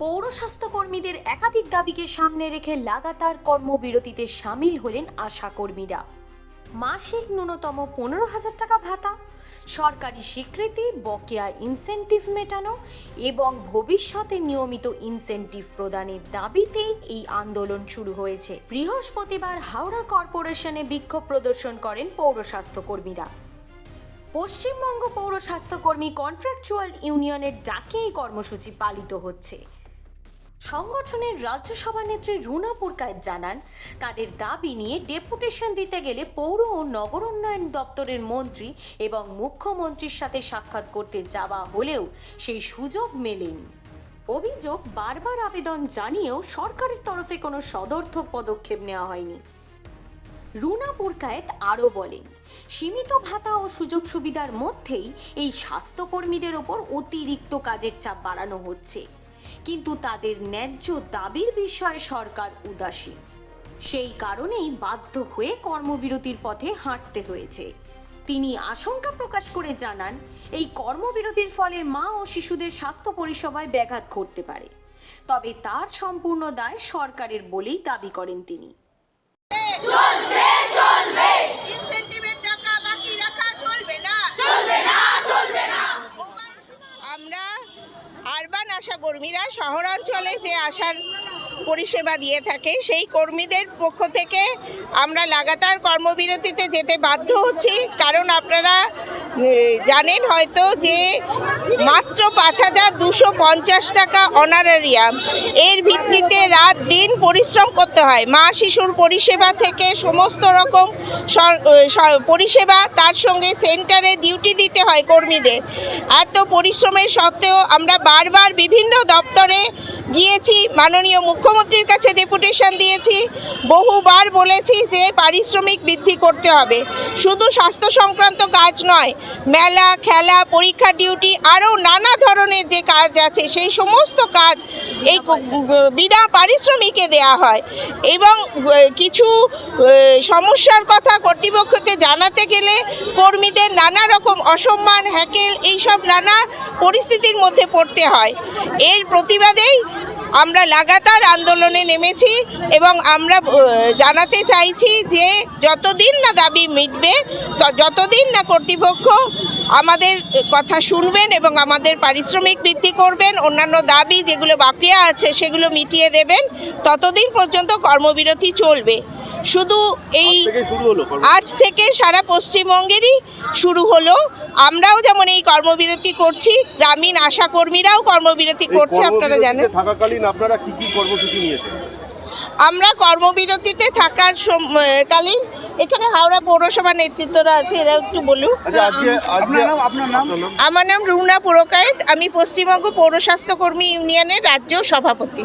পৌর স্বাস্থ্যকর্মীদের একাধিক দাবিকে সামনে রেখে লাগাতার কর্মবিরতিতে সামিল হলেন আশাকর্মীরা মাসিক ন্যূনতম পনেরো হাজার টাকা ভাতা, সরকারি স্বীকৃতি, বকেয়া ইনসেনটিভ মেটানো এবং ভবিষ্যতে নিয়মিত ইনসেনটিভ প্রদানের দাবিতেই এই আন্দোলন শুরু হয়েছে। বৃহস্পতিবার হাওড়া কর্পোরেশনে বিক্ষোভ প্রদর্শন করেন পৌর স্বাস্থ্যকর্মীরা। পশ্চিমবঙ্গ পৌর স্বাস্থ্যকর্মী কন্ট্রাকচুয়াল ইউনিয়নের ডাকে এই কর্মসূচি পালিত হচ্ছে। সংগঠনের রাজ্য সভানেত্রী রুনা পুরকায়েত জানান, তাদের দাবি নিয়ে ডেপুটেশন দিতে গেলে পৌর ও নগর উন্নয়ন দপ্তরের মন্ত্রী এবং মুখ্যমন্ত্রীর সাথে সাক্ষাৎ করতে যাওয়া হলেও সেই সুযোগ মেলেনি। অভিযোগ বারবার আবেদন জানিয়েও সরকারের তরফে কোনো সদর্থক পদক্ষেপ নেওয়া হয়নি। রুনা পুরকায়েত আরও বলেন, সীমিত ভাতা ও সুযোগ সুবিধার মধ্যেই এই স্বাস্থ্যকর্মীদের ওপর অতিরিক্ত কাজের চাপ বাড়ানো হচ্ছে। কিন্তু তাদের ন্যায্য দাবির বিষয়ে সরকার উদাসীন। সেই কারণেই বাধ্য হয়ে কর্মবিরতির পথে হাঁটতে হয়েছে। তিনি আশঙ্কা প্রকাশ করে জানান, এই কর্মবিরতির ফলে মা ও শিশুদের স্বাস্থ্য পরিষেবায় ব্যাঘাত ঘটতে পারে। তবে তার সম্পূর্ণ দায় সরকারের বলেই দাবি করেন তিনি ইনসেন্টিভের টাকা বাকি রাখা চলবে না চলবে না চলবে না আমরা আরবান আশা কর্মীরা শহরাঞ্চলে যে আসার পরিষেবা দিয়ে থাকে, সেই কর্মীদের পক্ষ থেকে আমরা লাগাতার কর্মবিরতিতে যেতে বাধ্য হচ্ছি। কারণ আপনারা জানেন হয়তো যে মাত্র পাঁচ হাজার দুশো পঞ্চাশ টাকা অনারারিয়াম এর ভিত্তিতে রাত দিন পরিশ্রম করতে হয়। মা শিশুর পরিষেবা থেকে সমস্ত রকম পরিষেবা তার সঙ্গে সেন্টারে ডিউটি দিতে হয় কর্মীদের। এত পরিশ্রমের সত্ত্বেও আমরা বারবার বিভিন্ন দপ্তরে গিয়েছি, মাননীয় মুখ্যমন্ত্রীর কাছে ডেপুটেশন দিয়েছি, বহুবার বলেছি যে পারিশ্রমিক বৃদ্ধি করতে হবে। শুধু স্বাস্থ্য সংক্রান্ত কাজ নয়, মেলা, খেলা, পরীক্ষা, ডিউটি, আরও নানা ধরনের যে কাজ আছে, সেই সমস্ত কাজ এই বিনা পারিশ্রমিকে দেয়া হয়। এবং কিছু সমস্যার কথা কর্তৃপক্ষকে জানাতে গেলে কর্মীদের নানা রকম অসম্মান, হ্যাকেল, এইসব নানা মধ্যে পড়তে হয়। এর প্রতিবাদেই আমরা লাগাতার আন্দোলনে নেমেছি এবং আমরা জানাতে চাইছি যে যতদিন না দাবি মিটবে যতদিন না কর্তৃপক্ষ আমাদের কথা শুনবেন এবং আমাদের পারিশ্রমিক বৃদ্ধি করবেন, অন্যান্য দাবি যেগুলো বাকিয়া আছে সেগুলো মিটিয়ে দেবেন, ততদিন পর্যন্ত কর্মবিরতি চলবে। শুধু এই থেকে শুরু হলো কর্ম- আজ থেকে সারা পশ্চিমবঙ্গেরই শুরু হলো। আমরাও যেমন এই কর্মবিরতি করছি গ্রামীণ আশা কর্মীরাও কর্মবিরতি করছে আপনারা জানেন। থাকাকালীন আপনারা কি কি কর্মসূচি নিয়েছেন? আমরা কর্মবিরতিতে থাকার সম- কালীন এখানে হাওড়া পৌরসভা নেতৃত্বরা আছে এরা একটু বলুক আচ্ছা আমার নাম রুনা পুরকায়েত আমি পশ্চিমবঙ্গ পৌর স্বাস্থ্য কর্মী ইউনিয়নের রাজ্য সভাপতি।